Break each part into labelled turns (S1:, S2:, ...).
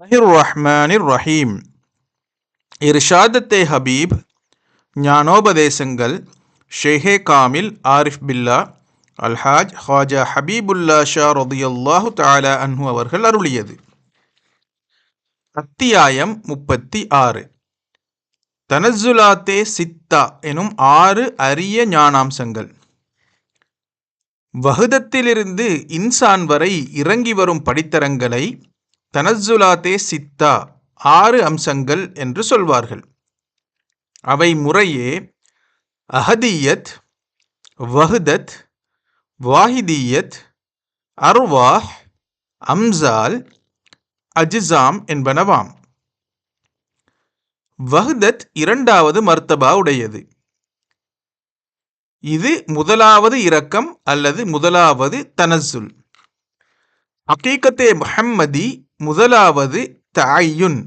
S1: ரஹ்மானிர் ரஹீம் இர்ஷாதத்தே ஹபீப் ஞானோபதேசங்கள் ஷேஹே காமில் ஆரிஃப் பில்லா அல்ஹாஜ் ஹாஜா ஹபீபுல்லா ஷா ரதியல்லாஹு தாலா அன்ஹு அவர்கள் அருளியது அத்தியாயம் முப்பத்தி ஆறு தனசுலாத்தே சித்தா எனும் ஆறு அரிய ஞானாம்சங்கள் வகுதத்திலிருந்து இன்சான் வரை இறங்கி வரும் படித்தரங்களை தனசுலாத்தே சித்தா ஆறு அம்சங்கள் என்று சொல்வார்கள். அவை முறையே அஹதியத் வஹ்தத் வாஹிதியத் அர்வாஹ் அம்சால் அஜிசாம் என்பனவாம். வஹ்தத் இரண்டாவது மர்த்தபா உடையது. இது முதலாவது இரக்கம் அல்லது முதலாவது தனசுல் அக்கீக்கத்தே முஹம்மதி முதலாவது தாயுன்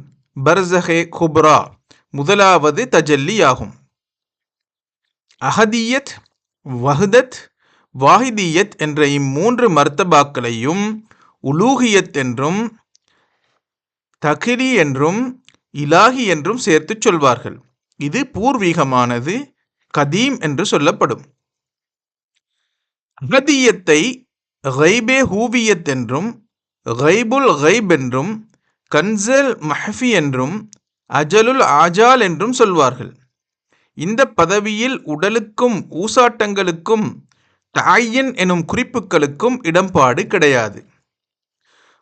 S1: பர்சஹே குப்ரா முதலாவது தஜல்லி ஆகும் அஹதியத் வஹ்தத் வாஹிதியத் என்ற இம்மூன்று மர்த்தபாக்களையும் உலூகியத் என்றும் தகிரி என்றும் இலாஹி என்றும் சேர்த்துச் சொல்வார்கள். இது பூர்வீகமானது கதீம் என்று சொல்லப்படும். அகதியத்தை ஹைபே ஹூவியத் என்றும் ஹைபுல் ஹைப் என்றும் கன்சல் மஹஃபி என்றும் அஜலுல் ஆஜால் என்றும் சொல்வார்கள். இந்த பதவியில் உடலுக்கும் ஊசாட்டங்களுக்கும் தாயின் எனும் குறிப்புகளுக்கும் இடம்பாடு கிடையாது.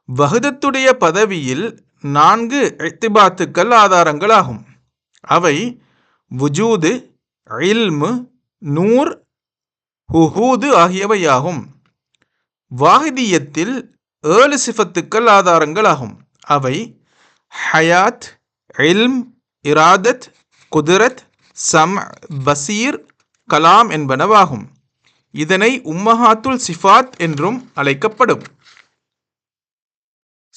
S1: வகுதத்துடைய பதவியில் நான்கு எத்திபாத்துக்கள் ஆதாரங்களாகும். அவை வுஜூது இல்மு நூர் ஹுஹூது ஆகியவையாகும். வாகிதியத்தில் ஏழு சிஃபத்துக்கள் ஆதாரங்கள் ஆகும். அவை ஹயாத் இல்ம் இராதத் குதிரத் சம் பசீர் கலாம் என்பனவாகும். இதனை உம்மஹாத்துல் சிஃபாத் என்றும் அழைக்கப்படும்.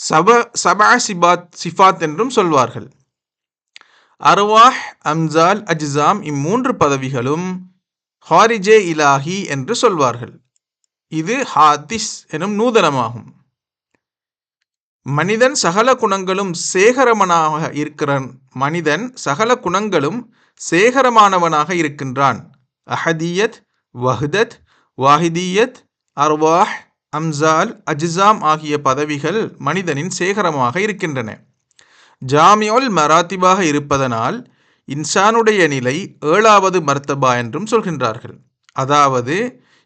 S1: சப சபா சிபாத் சிஃபாத் என்றும் சொல்வார்கள். அர்வாஹ் அம்சால் அஜ்சாம் இம்மூன்று பதவிகளும் ஹாரிஜே இலாஹி என்று சொல்வார்கள். இது ஹாதிஸ் எனும் நூதனமாகும். மனிதன் சகல குணங்களும் சேகரமனாக இருக்கிறான் மனிதன் சகல குணங்களும் சேகரமானவனாக இருக்கின்றான். அஹதியத் வஹ்தத் வாஹிதியத் அர்வாஹ் அம்சால் அஜிசாம் ஆகிய பதவிகள் மனிதனின் சேகரமாக இருக்கின்றன. ஜாமியோல் மராத்திபாக இருப்பதனால் இன்சானுடைய நிலை ஏழாவது மர்த்தபா என்றும் சொல்கின்றார்கள். அதாவது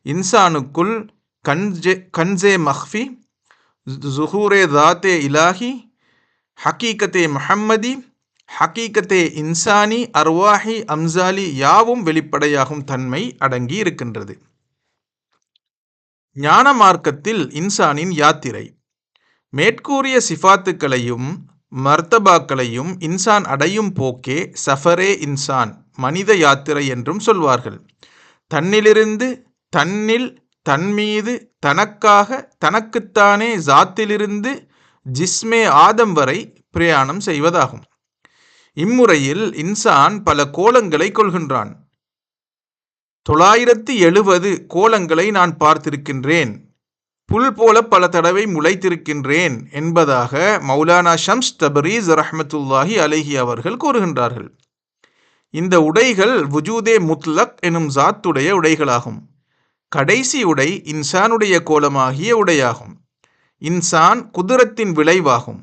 S1: இன்சானுக்குள் கன்ஜே கன்சே மஹ்ஃபி ஜுஹூரே தாத்தே இலாஹி ஹக்கீக்கத்தே மஹம்மதி ஹக்கீக்கத்தே இன்சானி அர்வாஹி அம்சாலி யாவும் வெளிப்படையாகும் தன்மை அடங்கி இருக்கின்றது. ஞான மார்க்கத்தில் இன்சானின் யாத்திரை. மேற்கூறிய சிஃபாத்துக்களையும் மர்த்தபாக்களையும் இன்சான் அடையும் போக்கே சஃபரே இன்சான் மனித யாத்திரை என்றும் சொல்வார்கள். தன்னிலிருந்து தன்னில் தன்மீது தனக்காக தனக்குத்தானே ஜாத்திலிருந்து ஜிஸ்மே ஆதம் வரை பிரயாணம் செய்வதாகும். இம்முறையில் இன்சான் பல கோலங்களை கொள்கின்றான் தொள்ளாயிரத்தி எழுபது கோலங்களை நான் பார்த்திருக்கின்றேன். புல் போல பல தடவை முளைத்திருக்கின்றேன் என்பதாக மௌலானா ஷம்ஸ் தபரீஸ் ரஹமத்துல்லாஹி அலஹி அவர்கள் கூறுகின்றார்கள். இந்த உடைகள் வுஜூதே முத்லக் எனும் ஜாத்துடைய உடைகளாகும். கடைசி உடை இன்சானுடைய கோலமாகிய உடையாகும். இன்சான் குதிரத்தின் விளைவாகும்.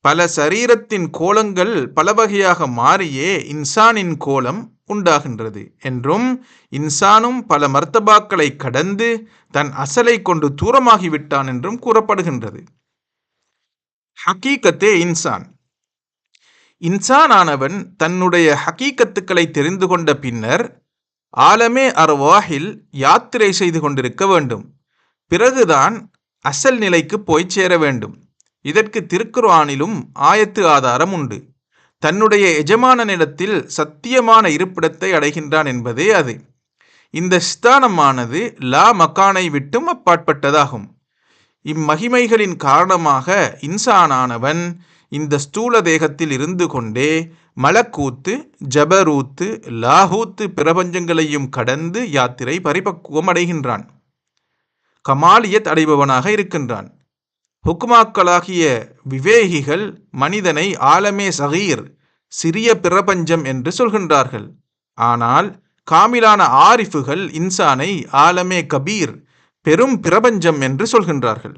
S1: பல சரீரத்தின் கோலங்கள் பல வகையாக மாறியே இன்சானின் கோலம் உண்டாகின்றது. என்றும் இன்சானும் பல மர்த்தபாக்களை கடந்து தன் அசலை கொண்டு தூரமாகிவிட்டான் என்றும் கூறப்படுகின்றது. ஹக்கீக்கத்தே இன்சான். இன்சானானவன் தன்னுடைய ஹக்கீக்கத்துக்களை தெரிந்து கொண்ட பின்னர் ஆலமே அர்வாஹில் யாத்திரை செய்து கொண்டிருக்க வேண்டும். பிறகுதான் அசல் நிலைக்கு போய் சேர வேண்டும். இதற்கு திருக்குர்ஆனிலும் ஆயத்து ஆதாரம் உண்டு. தன்னுடைய எஜமானனிடத்தில் சத்தியமான இருப்பிடத்தை அடைகின்றான் என்பதே அது. இந்த ஸ்தானமானது லா மக்கானை விட்டும் அப்பாற்பட்டதாகும். இம்மகிமைகளின் காரணமாக இன்சானானவன் இந்த ஸ்தூல தேகத்தில் இருந்து கொண்டே மலக்கூத்து ஜபரூத்து லாகூத்து பிரபஞ்சங்களையும் கடந்து யாத்திரை பரிபக்குவம் அடைகின்றான். கமாலியத் அடைபவனாக இருக்கின்றான். ஹுக்மாக்களாகிய விவேகிகள் மனிதனை ஆலமே சகீர் சிறிய பிரபஞ்சம் என்று சொல்கின்றார்கள். ஆனால் காமிலான ஆரிஃபுகள் இன்சானை ஆலமே கபீர் பெரும் பிரபஞ்சம் என்று சொல்கின்றார்கள்.